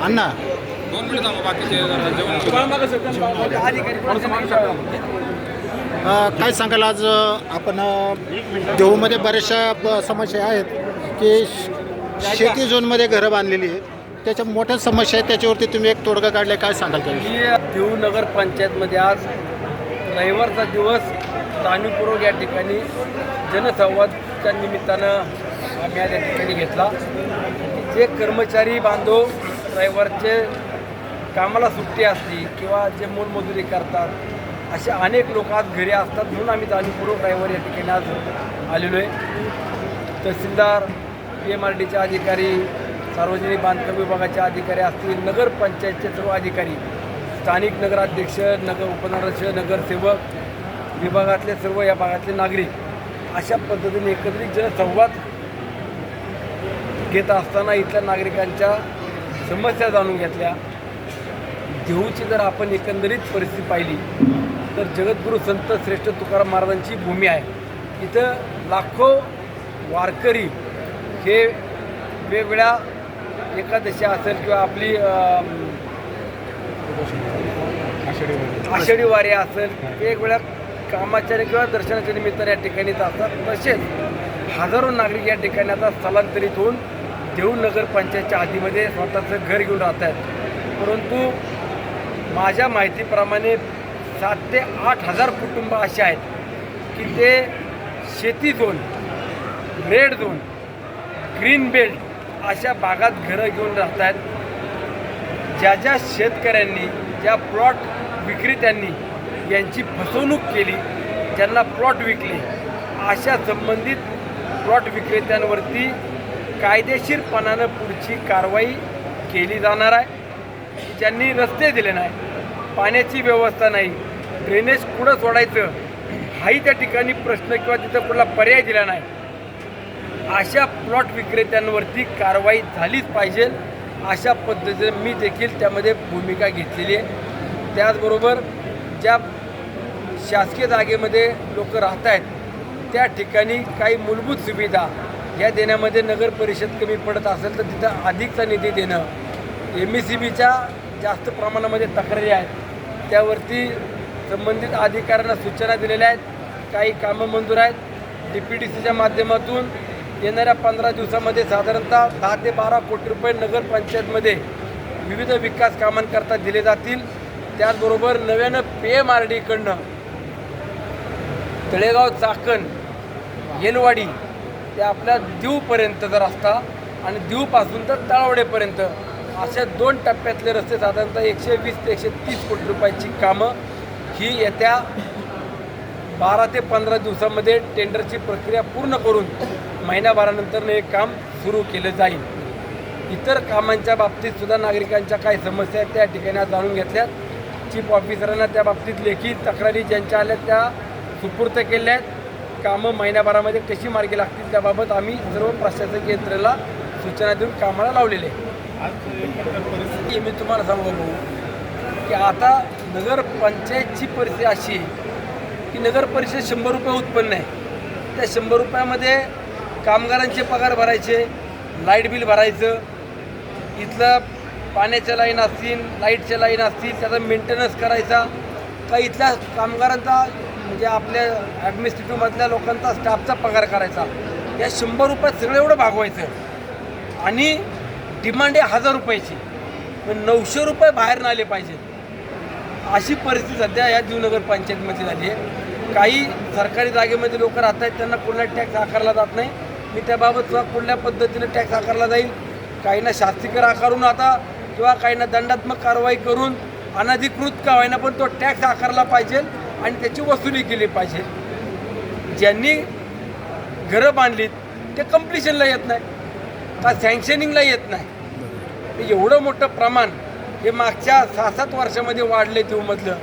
अण्णा काय सांगाल आज आपण देहूमध्ये बऱ्याचशा समस्या आहेत की श- शेती झोनमध्ये घरं बांधलेली आहेत. त्याच्या मोठ्या समस्या आहेत त्याच्यावरती तुम्ही एक तोडगा काढले काय सांगाल तुम्ही देऊ नगर पंचायतमध्ये आज रविवारचा दिवस जाणीवपूर्वक या ठिकाणी जनसंवादच्या निमित्तानं आम्ही आज या ठिकाणी घेतला. जे कर्मचारी बांधव रविवारचे कामाला सुट्टी असली किंवा जे मोलमजुरी करतात असे अनेक लोक आज घरी असतात म्हणून आम्ही जाणीवपूर्वक रविवार या ठिकाणी आज आलेलो आहे. तहसीलदार पी एम आर डीचे अधिकारी सार्वजनिक बांधकाम विभागाचे अधिकारी असतील नगरपंचायतचे सर्व अधिकारी स्थानिक नगराध्यक्ष नगर उपनगराध्यक्ष नगरसेवक विभागातले सर्व या भागातले नागरिक अशा पद्धतीने एकत्रित जनसंवाद घेत असताना इथल्या नागरिकांच्या समस्या जाणून घेतल्या. देहूची जर आपण एकंदरीत परिस्थिती पाहिली तर जगद्गुरू संत श्रेष्ठ तुकाराम महाराजांची भूमी आहे. इथं लाखो वारकरी हे वेगवेगळ्या एकादशी असेल किंवा आपली आषाढी वारी असेल वेगवेगळ्या कामाच्या किंवा दर्शनाच्या निमित्ताने या ठिकाणी येत असतात तसेच हजारो नागरिक या ठिकाणी आता स्थलांतरित होऊन देऊळ नगरपंचायतच्या आधीमध्ये स्वतःचं घर घेऊन राहत आहेत. परंतु माझ्या माहितीप्रमाणे सात ते आठ हजार कुटुंब असे आहेत की ते शेती zone red zone green belt अशा भागात घरं घेऊन राहत आहेत. ज्या ज्या शेतकऱ्यांनी ज्या प्लॉट विक्रेत्यांनी यांची फसवणूक केली ज्यांना प्लॉट विकले अशा संबंधित प्लॉट विक्रेत्यांवरती कायदेशीरपणानं पुढची कारवाई केली जाणार आहे. ज्यांनी रस्ते दिले नाही पाण्याची व्यवस्था नाही ड्रेनेज कुठं सोडायचं हाही त्या ठिकाणी प्रश्न किंवा तिथं कुठला पर्याय दिला नाही. अशा प्लॉट विक्रेत्यांवरती कारवाई झालीच पाहिजे. अशा पद्धतीने मी देखील त्यामध्ये भूमिका घेतलेली आहे. त्याचबरोबर ज्या शासकीय जागेमध्ये लोक राहत आहेत त्या ठिकाणी काही मूलभूत सुविधा या देण्यामध्ये नगर परिषद कमी पडत असेल तर तिथं अधिकचा निधी देणं एम ई सी बीच्या जास्त प्रमाणामध्ये तक्रारी आहेत. त्यावरती संबंधित अधिकाऱ्यांना सूचना दिलेल्या आहेत. काही कामं मंजूर आहेत. डी पी डी सीच्या माध्यमातून येणाऱ्या पंधरा दिवसामध्ये साधारणतः दहा ते बारा कोटी रुपये नगरपंचायतमध्ये विविध विकास कामांकरता दिले जातील. त्याचबरोबर नव्यानं पी एम आर डीकडनं तळेगाव चाकण येलवाडी ते आपल्या दीवपर्यंतचा जर आणि दीवपासून तर तळवडेपर्यंत अशा दोन टप्प्यातले रस्ते साधारणतः एकशे वीस ते एकशे तीस कोटी रुपयाची कामं ही येत्या बारा ते पंधरा दिवसामध्ये टेंडरची प्रक्रिया पूर्ण करून महिन्याभरानंतर हे काम सुरू केलं जाईल. इतर कामांच्या बाबतीत सुद्धा नागरिकांच्या काय समस्या आहेत त्या ठिकाणी जाणून घेतल्यात. चीफ ऑफिसरांना त्या बाबतीत लेखी तक्रारी ज्यांच्या आल्या त्या सुपूर्त केल्या आहेत. कामं महिन्याभरामध्ये कशी मार्गी लागतील त्याबाबत आम्ही सर्व प्रशासकीय यंत्रणेला सूचना देऊन कामाला लावलेले आहे. मी तुम्हाला सांगू भाऊ की आता नगरपंचायतची परिस्थिती अशी आहे की नगर परिषद शंभर रुपये उत्पन्न आहे. त्या शंभर रुपयामध्ये कामगारांचे पगार भरायचे लाइट बिल भरायचं इथलं पाण्याच्या लाईन असतील लाईटच्या लाईन असतील त्याचा मेंटेनन्स करायचा का इथल्या कामगारांचा म्हणजे आपल्या ॲडमिनिस्ट्रेटिव्हमधल्या लोकांचा स्टाफचा पगार करायचा. या शंभर रुपयात सगळं एवढं भागवायचं. आणि डिमांड आहे हजार रुपयाची. पण नऊशे रुपये बाहेर आले पाहिजेत. अशी परिस्थिती सध्या या देवनगर पंचायतमध्ये झाली आहे. काही सरकारी जागेमध्ये लोक राहत आहेत त्यांना कुठला टॅक्स आकारला जात नाही. मी त्याबाबत कुठल्या पद्धतीने टॅक्स आकारला जाईल? काहींना शास्त्रीकर आकारून आता किंवा काहींना दंडात्मक कारवाई करून अनधिकृत का होईना पण तो टॅक्स आकारला पाहिजे. आणि त्याची वसुली केली पाहिजे. ज्यांनी घरं बांधलीत ते कम्प्लिशनला येत नाही का सँक्शनिंगला येत नाही. एवढं मोठं प्रमाण हे मागच्या सहा सात वर्षामध्ये वाढले देऊमधलं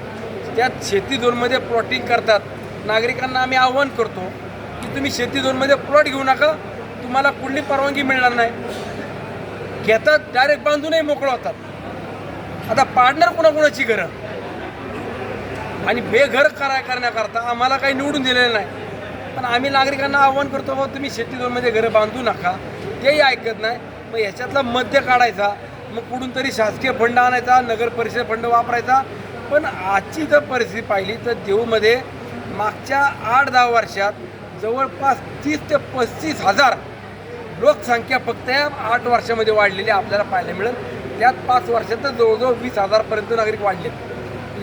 त्यात शेती झोनमध्ये प्लॉटिंग करतात. नागरिकांना आम्ही आव्हान करतो की तुम्ही शेती झोनमध्ये प्लॉट घेऊ नका तुम्हाला कुठली परवानगी मिळणार नाही. घेतात डायरेक्ट बांधूनही मोकळं होतात. आता पाडणार कोणाकोणाची घरं? आणि बेघर करा करण्याकरता आम्हाला काही निवडून दिलेलं नाही. पण आम्ही नागरिकांना आव्हान करतो बाबा तुम्ही शेतीजोनमध्ये घरं बांधू नका. तेही ऐकत नाही. मग ह्याच्यातला मध्य काढायचा. मग कुठून तरी शासकीय फंड आणायचा नगर परिषद फंड वापरायचा. पण आजची जर परिस्थिती पाहिली तर देऊमध्ये मागच्या आठ दहा वर्षात जवळपास तीस ते पस्तीस हजार लोकसंख्या फक्त या आठ वर्षामध्ये वाढलेली आपल्याला पाहायला मिळेल. त्यात पाच वर्षात तर जवळजवळ वीस हजारपर्यंत नागरिक वाढले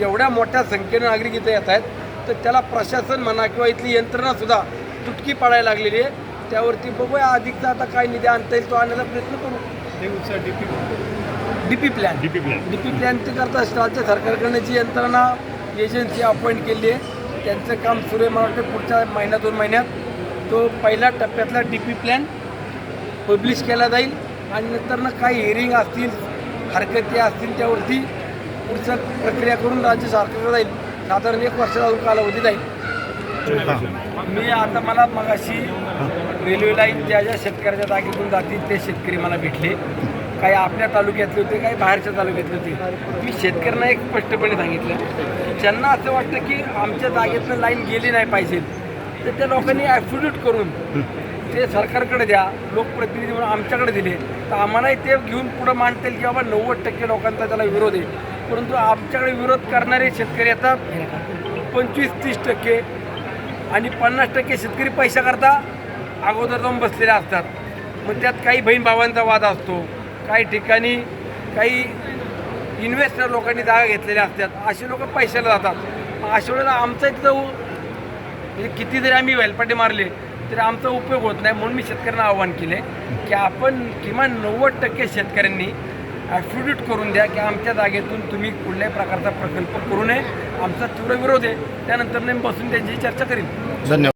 एवढ्या मोठ्या संख्येनं नागरिक इथे येत आहेत तर त्याला प्रशासन म्हणा किंवा इथली यंत्रणासुद्धा तुटकी पाडायला लागलेली आहे. त्यावरती बघूया अधिकचा आता काय निधी आणता येईल तो आणण्याचा प्रयत्न करू. D P plan DP plan D P plan ते करता राज्य सरकारकडनं जी यंत्रणा एजन्सी अपॉइंट केली आहे त्यांचं काम सुरू आहे मला वाटतं पुढच्या महिन्यात दोन महिन्यात. तो पहिल्या टप्प्यातला डी पी प्लॅन पब्लिश केला जाईल. आणि नंतरनं काही हिअरिंग असतील हरकती असतील त्यावरती पुढचं प्रक्रिया करून राज्य सरकारकडे जाईल. साधारण एक वर्षाचा कालावधी जाईल. मी आता मला मगाशी रेल्वे लाईन ज्या ज्या शेतकऱ्याच्या जागेतून जातील ते शेतकरी मला भेटले. काही आपल्या तालुक्यातले होते काही बाहेरच्या तालुक्यातले होते. मी शेतकऱ्यांना एक स्पष्टपणे सांगितलं की ज्यांना असं वाटतं की आमच्या जागेतनं लाईन गेली नाही पाहिजे तर त्या लोकांनी ॲफिडेविट करून ते सरकारकडे द्या लोकप्रतिनिधी म्हणून आमच्याकडे दिले. तर आम्हालाही ते घेऊन पुढं मांडतील की बाबा नव्वद टक्के लोकांचा त्याला विरोध आहे. परंतु आमच्याकडे विरोध करणारे शेतकरी आता पंचवीस तीस टक्के आणि पन्नास टक्के शेतकरी पैशाकरता अगोदर जाऊन बसलेले असतात. मग त्यात काही बहीण भावांचा वाद असतो काही ठिकाणी काही इन्व्हेस्टर लोकांनी जागा घेतलेल्या असतात. असे लोक पैशाला जातात. अशा वेळेला आमचा इथं म्हणजे किती जरी आम्ही वेलपाटे मारले तरी आमचा उपयोग होत नाही म्हणून मी शेतकऱ्यांना आव्हान केले की आपण किमान नव्वद टक्के शेतकऱ्यांनी ॲफिडेविट करून द्या की आमच्या जागेतून तुम्ही कुठल्याही प्रकारचा प्रकल्प करू नये. आमचा तीव्र विरोध आहे. त्यानंतर नेम बसून त्यांची चर्चा करीन. धन्यवाद.